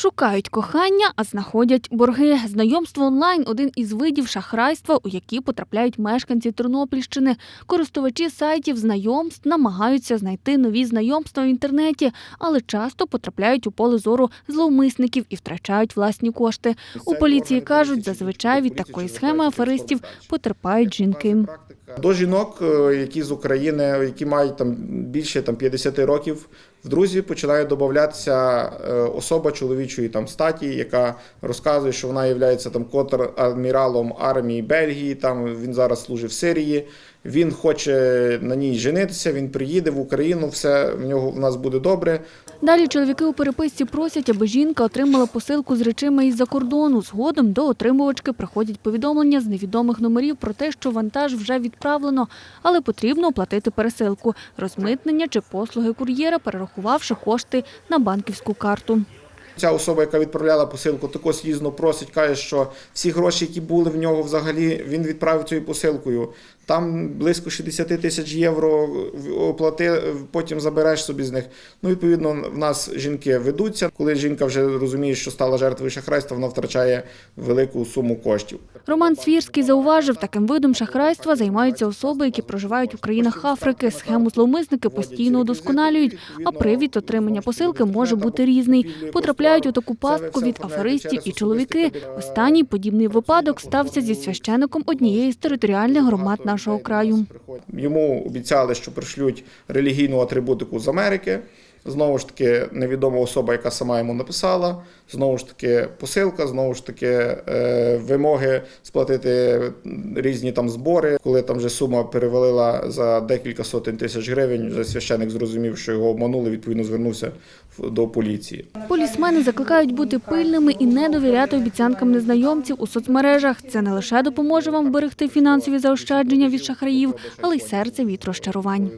Шукають кохання, а знаходять борги. Знайомство онлайн один із видів шахрайства, у які потрапляють мешканці Тернопільщини. Користувачі сайтів знайомств намагаються знайти нові знайомства в інтернеті, але часто потрапляють у поле зору зловмисників і втрачають власні кошти. У поліції кажуть, зазвичай від такої схеми аферистів потерпають жінки. До жінок, е, які з України, які мають там більше там 50 років, друзі починає додатися е, особа чоловічої там статі, яка розказує, що вона є там контр-адміралом армії Бельгії. Там він зараз служить в Сирії. Він хоче на ній женитися. Він приїде в Україну. Все в нього в нас буде добре. Далі чоловіки у переписці просять, аби жінка отримала посилку з речима із-за кордону. Згодом до отримувачки приходять повідомлення з невідомих номерів про те, що вантаж вже відправлено, але потрібно оплатити пересилку, розмитнення чи послуги кур'єра, перерахувавши кошти на банківську карту. Ця особа, яка відправляла посилку, також слізно просить, каже, що всі гроші, які були в нього, взагалі він відправив цією посилкою. Там близько 60 тисяч євро оплати, потім забереш собі з них. Ну, відповідно, в нас жінки ведуться. Коли жінка вже розуміє, що стала жертвою шахрайства, вона втрачає велику суму коштів. Роман Свірський зауважив, таким видом шахрайства займаються особи, які проживають у країнах Африки. Схему зловмисники постійно удосконалюють, а привід отримання посилки може бути різний. Потрапляють у таку пастку від аферистів і чоловіки. Останній подібний випадок стався зі священиком однієї з територіальних громад нашого краю. Йому обіцяли, що пришлють релігійну атрибутику з Америки. Знову ж таки, невідома особа, яка сама йому написала. Знову ж таки, посилка, знову ж таки, е, вимоги сплатити різні там збори. Коли там вже сума перевалила за декілька сотень тисяч гривень, вже священик зрозумів, що його обманули, відповідно звернувся до поліції. Полісмени закликають бути пильними і не довіряти обіцянкам незнайомців у соцмережах. Це не лише допоможе вам вберегти фінансові заощадження від шахраїв, але й серце від розчарувань.